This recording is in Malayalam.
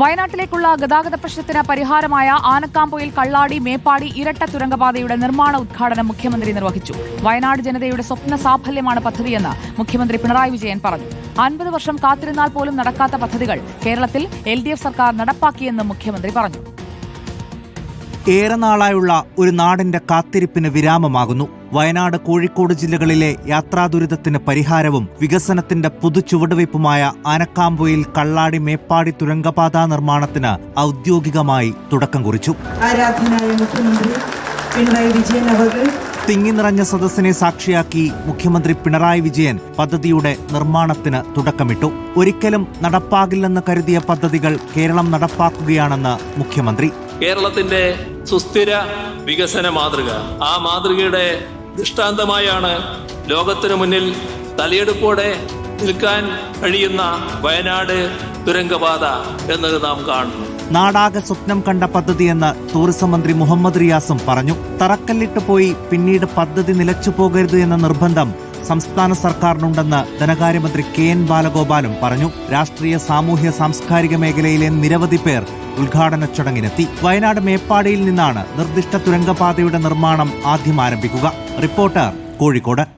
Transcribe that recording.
വയനാട്ടിലേക്കുള്ള ഗതാഗത പ്രശ്നത്തിന് പരിഹാരമായ ആനക്കാമ്പൊയിൽ കള്ളാടി മേപ്പാടി ഇരട്ട തുരങ്കപാതയുടെ നിർമ്മാണ ഉദ്ഘാടനം മുഖ്യമന്ത്രി നിർവഹിച്ചു. വയനാട് ജനതയുടെ സ്വപ്ന സാഫല്യമാണ് പദ്ധതിയെന്ന് മുഖ്യമന്ത്രി പിണറായി വിജയൻ പറഞ്ഞു. അൻപത് വർഷം കാത്തിരുന്നാൽ പോലും നടക്കാത്ത പദ്ധതികൾ കേരളത്തിൽ എൽ ഡി എഫ് സർക്കാർ നടപ്പാക്കിയെന്നും മുഖ്യമന്ത്രി പറഞ്ഞു. ഏറെ നാളായുള്ള ഒരു നാടിന്റെ കാത്തിരിപ്പിന് വിരാമമാകുന്നു. വയനാട് കോഴിക്കോട് ജില്ലകളിലെ യാത്രാ ദുരിതത്തിന് പരിഹാരവും വികസനത്തിന്റെ പുതുചുവടുവയ്പുമായ ആനക്കാമ്പുയിൽ കള്ളാടി മേപ്പാടി തുരങ്കപാത നിർമ്മാണത്തിന് ഔദ്യോഗികമായി തുടക്കം കുറിച്ചു. ആരാധനായ മുഖ്യമന്ത്രി പിണറായി വിജയൻ അവർ തിങ്ങി നിറഞ്ഞ സദസ്സിനെ സാക്ഷിയാക്കി മുഖ്യമന്ത്രി പിണറായി വിജയൻ പദ്ധതിയുടെ നിർമ്മാണത്തിന് തുടക്കമിട്ടു. ഒരിക്കലും നടപ്പാകില്ലെന്ന് കരുതിയ പദ്ധതികൾ കേരളം നടപ്പാക്കുകയാണെന്ന് മുഖ്യമന്ത്രി. കേരളത്തിന്റെ സുസ്ഥിര വികസന മാതൃക. ആ മാതൃകയുടെ ദൃഷ്ടാന്തമായാണ് ലോകത്തിനു മുന്നിൽ തലയെടുപ്പോടെ നിൽക്കാൻ കഴിയുന്ന വയനാട് തുരങ്കപാത എന്നത് നാം കാണുന്നു. നാടാകെ സ്വപ്നം കണ്ട പദ്ധതിയെന്ന് ടൂറിസം മന്ത്രി മുഹമ്മദ് റിയാസും പറഞ്ഞു. തറക്കല്ലിട്ട് പോയി പിന്നീട് പദ്ധതി നിലച്ചു പോകരുത് എന്ന നിർബന്ധം സംസ്ഥാന സർക്കാരിനുണ്ടെന്ന് ധനകാര്യമന്ത്രി കെ എൻ ബാലഗോപാലും പറഞ്ഞു. രാഷ്ട്രീയ സാമൂഹ്യ സാംസ്കാരിക മേഖലയിലെ നിരവധി പേർ ഉദ്ഘാടന ചടങ്ങിനെത്തി വയനാട് മേപ്പാടിയിൽ നിന്നാണ് നിർദ്ദിഷ്ട തുരങ്കപാതയുടെ നിർമ്മാണം ആദ്യം ആരംഭിക്കുക. റിപ്പോർട്ടർ കോഴിക്കോട്.